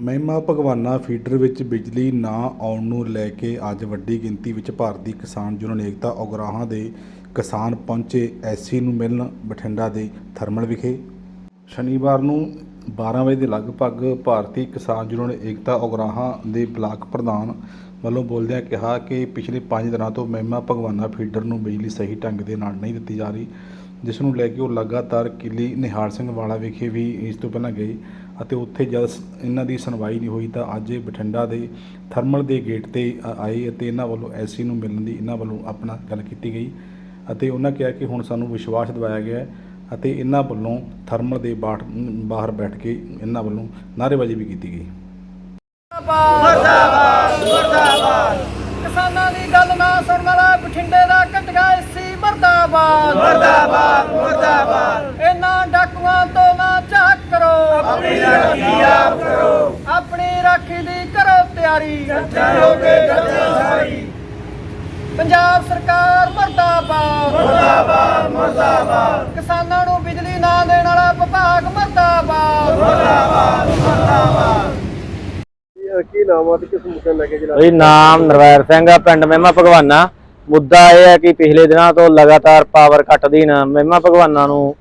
ਮਹਿਮਾ ਭਗਵਾਨਾ ਫੀਡਰ ਵਿੱਚ ਬਿਜਲੀ ਨਾ ਆਉਣ ਨੂੰ ਲੈ ਕੇ ਅੱਜ ਵੱਡੀ ਗਿਣਤੀ ਵਿੱਚ ਭਾਰਤੀ ਕਿਸਾਨ ਯੂਨੀਅਨ ਏਕਤਾ ਉਗਰਾਹਾਂ ਦੇ ਕਿਸਾਨ ਪਹੁੰਚੇ ਐਸਸੀ ਨੂੰ ਮਿਲਣ ਬਠਿੰਡਾ ਦੇ ਥਰਮਲ ਵਿਖੇ। ਸ਼ਨੀਵਾਰ ਨੂੰ 12 ਵਜੇ ਦੇ ਲਗਭਗ ਭਾਰਤੀ ਕਿਸਾਨ ਯੂਨੀਅਨ ਏਕਤਾ ਉਗਰਾਹਾਂ ਦੇ ਬਲਾਕ ਪ੍ਰਧਾਨ ਵੱਲੋਂ ਬੋਲਦਿਆਂ ਕਿਹਾ ਕਿ ਪਿਛਲੇ 5 ਦਿਨਾਂ ਤੋਂ ਮਹਿਮਾ ਭਗਵਾਨਾ ਫੀਡਰ ਨੂੰ ਬਿਜਲੀ ਸਹੀ ਢੰਗ ਦੇ ਨਾਲ ਨਹੀਂ ਦਿੱਤੀ ਜਾ ਰਹੀ, ਜਿਸ ਨੂੰ ਲੈ ਕੇ ਉਹ ਲਗਾਤਾਰ ਕਿਲੀ ਨਿਹਾਲ ਸਿੰਘ ਵਾਲਾ ਵਿਖੇ ਵੀ ਇਸ ਤੋਂ ਪਹਿਲਾਂ ਗਏ। ਅਤੇ ਉੱਥੇ ਜਦ ਇਹਨਾਂ ਦੀ ਸੁਣਵਾਈ ਨਹੀਂ ਹੋਈ ਤਾਂ ਅੱਜ ਇਹ ਬਠਿੰਡਾ ਦੇ ਥਰਮਲ ਦੇ ਗੇਟ ਤੇ ਆਏ ਅਤੇ ਇਹਨਾਂ ਵੱਲੋਂ ਐਸਸੀ ਨੂੰ ਮਿਲਣ ਦੀ ਇਹਨਾਂ ਵੱਲੋਂ ਆਪਣਾ ਗੱਲ ਕੀਤੀ ਗਈ ਅਤੇ ਉਹਨਾਂ ਕਿਹਾ ਕਿ ਹੁਣ ਸਾਨੂੰ ਵਿਸ਼ਵਾਸ ਦਿਵਾਇਆ ਗਿਆ ਹੈ ਅਤੇ ਇਹਨਾਂ ਵੱਲੋਂ ਥਰਮਲ ਦੇ ਬਾਹਰ ਬਾਹਰ ਬੈਠ ਕੇ ਇਹਨਾਂ ਵੱਲੋਂ ਨਾਅਰੇਬਾਜ਼ੀ ਵੀ ਕੀਤੀ ਗਈ। ਮਰਦਾਬਾਦ ਮਰਦਾਬਾਦ। ਕਿਸਾਨਾਂ ਦੀ ਗੱਲ ਨਾ ਸੁਣਨ ਵਾਲਾ ਬਠਿੰਡੇ ਦਾ ਘਟਗਾ ਸੀ ਮਰਦਾਬਾਦ। ਮਰਦਾਬਾਦ ਮਰਦਾਬਾਦ। ਰਾਖੀ ਆਪ ਕਰੋ ਆਪਣੀ ਰਾਖੀ ਦੀ ਕਰੋ ਤਿਆਰੀ। ਕਰੋਗੇ ਸਾਰੀ ਪੰਜਾਬ ਸਰਕਾਰ ਮਰਦਾਬਾਦ। ਮਰਦਾਬਾਦ ਮਰਦਾਬਾਦ ਕਿਸਾਨਾਂ ਨੂੰ ਬਿਜਲੀ ਨਾ ਦੇਣ ਵਾਲਾ ਵਿਭਾਗ ਮਰਦਾਬਾਦ। ਕੀ ਨਾਮ ਆ ਤੇ ਕਿਸ ਮੁੱਦੇ ਲੈ ਕੇ ਜਿਹੜਾ ਬਈ ਨਾਮ ਨਰਵੈਰ ਸਿੰਘ ਆ ਪਿੰਡ ਮਹਿਮਾ ਭਗਵਾਨਾ। ਮੁੱਦਾ ਇਹ ਹੈ ਕਿ ਪਿਛਲੇ ਦਿਨਾਂ ਤੋਂ ਲਗਾਤਾਰ ਪਾਵਰ ਕੱਟ ਦੀ ਨਾ ਮਹਿਮਾ ਭਗਵਾਨਾ ਨੂੰ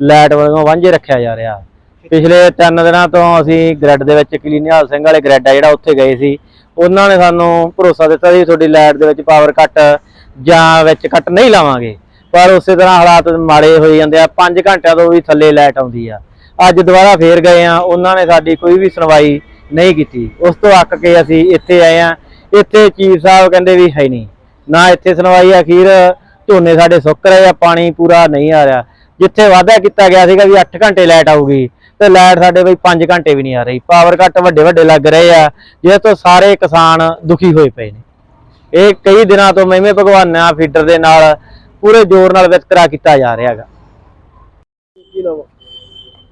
ਲਾਈਟ ਵੱਲੋਂ ਵਾਂਝੇ ਰੱਖਿਆ ਜਾ ਰਿਹਾ। ਪਿਛਲੇ 3 ਦਿਨਾਂ ਤੋਂ ਅਸੀਂ ਗ੍ਰਿਡ ਦੇ ਵਿੱਚ ਕਲੀਨਿਹਾਲ ਸਿੰਘ ਵਾਲੇ ਗ੍ਰਿਡ ਆ ਜਿਹੜਾ ਉੱਥੇ ਗਏ ਸੀ। ਉਹਨਾਂ ਨੇ ਸਾਨੂੰ ਭਰੋਸਾ ਦਿੱਤਾ ਸੀ ਤੁਹਾਡੀ ਲਾਈਟ ਦੇ ਵਿੱਚ ਪਾਵਰ ਕੱਟ ਜਾਂ ਵਿੱਚ ਕੱਟ ਨਹੀਂ ਲਾਵਾਂਗੇ। ਪਰ ਉਸੇ ਤਰ੍ਹਾਂ ਹਾਲਾਤ ਮਾੜੇ ਹੋਈ ਜਾਂਦੇ ਆ। 5 ਘੰਟਿਆਂ ਤੋਂ ਵੀ ਥੱਲੇ ਲਾਈਟ ਆਉਂਦੀ ਆ। ਅੱਜ ਦੁਬਾਰਾ ਫੇਰ ਗਏ ਆ। ਉਹਨਾਂ ਨੇ ਸਾਡੀ ਕੋਈ ਵੀ ਸੁਣਵਾਈ ਨਹੀਂ ਕੀਤੀ। ਉਸ ਤੋਂ ਅੱਕ ਕੇ ਅਸੀਂ ਇੱਥੇ ਆਏ ਆ। ਇੱਥੇ ਚੀਫ ਸਾਹਿਬ ਕਹਿੰਦੇ ਵੀ ਹੈ ਨਹੀਂ। ਨਾ ਇੱਥੇ ਸੁਣਵਾਈ ਅਖੀਰ ਝੋਨੇ ਸਾਡੇ ਸੁੱਕ ਰਹੇ ਆ, ਪਾਣੀ ਪੂਰਾ ਨਹੀਂ ਆ ਰਿਹਾ। ਜਿੱਥੇ ਵਾਅਦਾ ਕੀਤਾ ਗਿਆ ਸੀਗਾ ਵੀ 8 ਘੰਟੇ ਲਾਈਟ ਆਊਗੀ ਤੇ ਲਾਈਟ ਸਾਡੇ ਬਈ 5 ਘੰਟੇ ਵੀ ਨਹੀਂ ਆ ਰਹੀ। ਪਾਵਰ ਕੱਟ ਵੱਡੇ ਵੱਡੇ ਲੱਗ ਰਹੇ ਆ ਜਿਹਦੇ ਤੋਂ ਸਾਰੇ ਕਿਸਾਨ ਦੁਖੀ ਹੋਏ ਪਏ ਨੇ। ਇਹ ਕਈ ਦਿਨਾਂ ਤੋਂ ਮਹਿਮੇ ਭਗਵਾਨਾ ਫੀਡਰ ਦੇ ਨਾਲ ਪੂਰੇ ਜ਼ੋਰ ਨਾਲ ਵਿਤਕਰਾ ਕੀਤਾ ਜਾ ਰਿਹਾ ਹੈਗਾ। ਆ?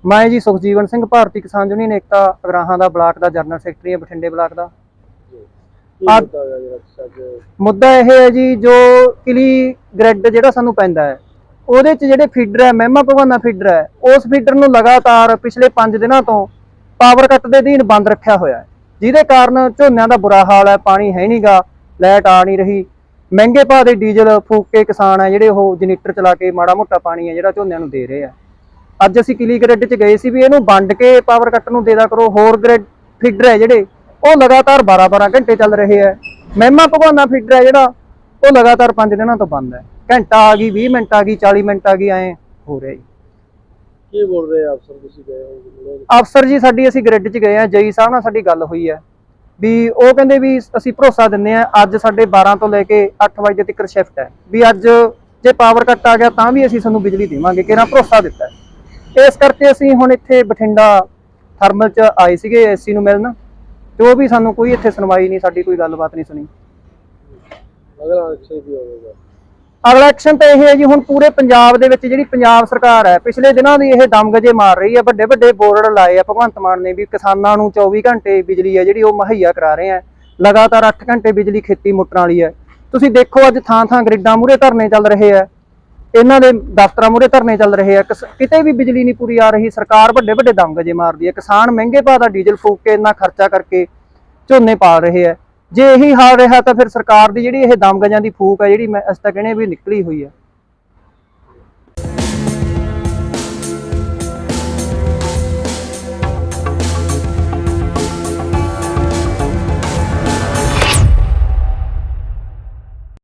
ਮੈਂ ਜੀ ਸੁਖਜੀਵਨ ਸਿੰਘ ਭਾਰਤੀ ਕਿਸਾਨ ਯੂਨੀਅਨ ਏਕਤਾ ਅਗਰਾਹਾਂ ਦਾ ਬਲਾਕ ਦਾ ਜਨਰਲ ਸੈਕਟਰੀ ਹਾਂ ਬਠਿੰਡੇ ਬਲਾਕ ਦਾ। ਆ- ਮੁੱਦਾ ਇਹ ਹੈ ਜੀ ਜੋ ਕਿਲੀ ਗ੍ਰਿਡ ਜਿਹੜਾ ਸਾਨੂੰ ਪੈਂਦਾ ਹੈ ਉਹਦੇ 'ਚ ਜਿਹੜੇ ਫੀਡਰ ਹੈ, ਮਹਿਮਾ ਭਗਵਾਨਾ ਫੀਡਰ ਹੈ, ਉਸ ਫੀਡਰ ਨੂੰ ਲਗਾਤਾਰ ਪਿਛਲੇ 5 ਦਿਨਾਂ ਤੋਂ ਪਾਵਰ ਕੱਟ ਦੇ ਅਧੀਨ ਬੰਦ ਰੱਖਿਆ ਹੋਇਆ ਹੈ। ਜਿਹਦੇ ਕਾਰਨ ਝੋਨਿਆਂ ਦਾ ਬੁਰਾ ਹਾਲ ਹੈ, ਪਾਣੀ ਹੈ ਨਹੀਂਗਾ ਲਾਈਟ ਆ ਨਹੀਂ ਰਹੀ। ਮਹਿੰਗੇ ਭਾਅ ਦੇ ਡੀਜ਼ਲ ਫੂਕ ਕੇ ਕਿਸਾਨ ਹੈ, ਜਿਹੜੇ ਉਹ ਜਨਰੇਟਰ ਚਲਾ ਕੇ ਮਾੜਾ ਮੋਟਾ ਪਾਣੀ ਹੈ, ਜਿਹੜਾ ਝੋਨਿਆਂ ਨੂੰ ਦੇ ਰਹੇ ਆ। ਅੱਜ ਅਸੀਂ ਕਿਲੀ ਗ੍ਰਿਡ 'ਚ ਗਏ ਸੀ ਵੀ ਇਹਨੂੰ ਵੰਡ ਕੇ ਪਾਵਰ ਕੱਟ ਨੂੰ ਦੇ ਦਿਆ ਕਰੋ। ਹੋਰ ਗ੍ਰਿਡ ਫੀਡਰ ਹੈ ਜਿਹੜੇ, ਉਹ ਲਗਾਤਾਰ 12-12 ਘੰਟੇ ਚੱਲ ਰਹੇ ਹੈ। ਮਹਿਮਾ ਭਗਵਾਨਾ ਫੀਡਰ ਹੈ ਜਿਹੜਾ, ਉਹ ਲਗਾਤਾਰ 5 ਦਿਨਾਂ ਤੋਂ ਬੰਦ ਹੈ। ਘੰਟਾ ਆ ਗਈ 20 ਮਿੰਟ ਆ ਗਈ 40 ਮਿੰਟ ਆ ਗਈ ਐ ਹੋ ਰਿਹਾ ਜੀ। ਕੀ ਬੋਲ ਰਹੇ ਆ ਅਫਸਰ ਤੁਸੀਂ ਗਏ ਹੋ? ਅਫਸਰ ਜੀ ਸਾਡੀ ਅਸੀਂ ਗ੍ਰਿਡ 'ਚ ਗਏ ਆ ਜਈ ਸਾਹਿਬ ਨਾਲ ਸਾਡੀ ਗੱਲ ਹੋਈ ਹੈ ਵੀ ਉਹ ਕਹਿੰਦੇ ਵੀ ਅਸੀਂ ਭਰੋਸਾ ਦਿੰਦੇ ਆ ਅੱਜ ਸਾਡੇ 12 ਤੋਂ ਲੈ ਕੇ 8 ਵਜੇ ਤੱਕ ਸ਼ਿਫਟ ਹੈ। ਵੀ ਅੱਜ ਜੇ ਪਾਵਰ ਕੱਟ ਆ ਗਿਆ ਤਾਂ ਵੀ ਅਸੀਂ ਤੁਹਾਨੂੰ ਬਿਜਲੀ ਦੇਵਾਂਗੇ ਕਿਹੜਾ ਭਰੋਸਾ ਦਿੱਤਾ। ਇਸ ਕਰਕੇ ਅਸੀਂ ਹੁਣ ਇੱਥੇ ਬਠਿੰਡਾ ਥਰਮਲ 'ਚ ਆਏ ਸੀਗੇ ਏਸੀ ਨੂੰ ਮਿਲਣ। ਜੋ ਵੀ ਸਾਨੂੰ ਕੋਈ ਇੱਥੇ ਸੁਣਵਾਈ ਨਹੀਂ ਸਾਡੀ ਕੋਈ ਗੱਲਬਾਤ ਨਹੀਂ ਸੁਣੀ। ਅਗਲਾ ਐਕਸ਼ਨ ਕੀ ਹੋਵੇਗਾ ਅਗਲਾ ਐਕਸ਼ਨ ਤਾਂ ਇਹ ਹੈ ਜੀ, ਹੁਣ ਪੂਰੇ ਪੰਜਾਬ ਦੇ ਵਿੱਚ ਜਿਹੜੀ ਪੰਜਾਬ ਸਰਕਾਰ ਹੈ, ਪਿਛਲੇ ਦਿਨਾਂ ਦੀ ਇਹ ਦਮਗਜੇ ਮਾਰ ਰਹੀ ਹੈ, ਵੱਡੇ ਵੱਡੇ ਬੋਰਡ ਲਾਏ ਆ, ਭਗਵੰਤ ਮਾਨ ਨੇ ਵੀ ਕਿਸਾਨਾਂ ਨੂੰ 24 ਘੰਟੇ ਬਿਜਲੀ ਹੈ ਜਿਹੜੀ ਉਹ ਮੁਹੱਈਆ ਕਰਾ ਰਹੇ ਆ, ਲਗਾਤਾਰ 8 ਘੰਟੇ ਬਿਜਲੀ ਖੇਤੀ ਮੋਟਰਾਂ ਵਾਲੀ ਹੈ। ਤੁਸੀਂ ਦੇਖੋ ਅੱਜ ਥਾਂ ਥਾਂ ਗ੍ਰਿਡਾਂ ਮੂਰੇ ਧਰਨੇ ਚੱਲ ਰਹੇ ਆ, ਇਹਨਾਂ ਦੇ ਦਫ਼ਤਰਾਂ ਮੂਰੇ ਧਰਨੇ ਚੱਲ ਰਹੇ ਆ, ਕਿਸ- ਕਿਤੇ ਵੀ ਬਿਜਲੀ ਨਹੀਂ ਪੂਰੀ ਆ ਰਹੀ, ਸਰਕਾਰ ਵੱਡੇ ਵੱਡੇ ਦਮਗਜੇ ਮਾਰਦੀ ਹੈ, ਕਿਸਾਨ ਮਹਿੰਗੇ ਭਾਅ ਦਾ ਡੀਜ਼ਲ ਫੂਕ ਕੇ ਇੰਨਾ ਖਰਚਾ ਕਰਕੇ ਝੋਨੇ ਪਾ ਰਹੇ ਆ। ਜੇ ਇਹੀ ਹਾਲ ਰਿਹਾ ਤਾਂ ਫਿਰ ਸਰਕਾਰ ਦੀ ਜਿਹੜੀ ਇਹ ਦਮਗਜਾਂ ਦੀ ਫੂਕ ਹੈ ਜਿਹੜੀ ਮੈਂ ਅਸੀਂ ਤਾਂ ਕਹਿੰਦੇ ਵੀ ਨਿਕਲੀ ਹੋਈ ਹੈ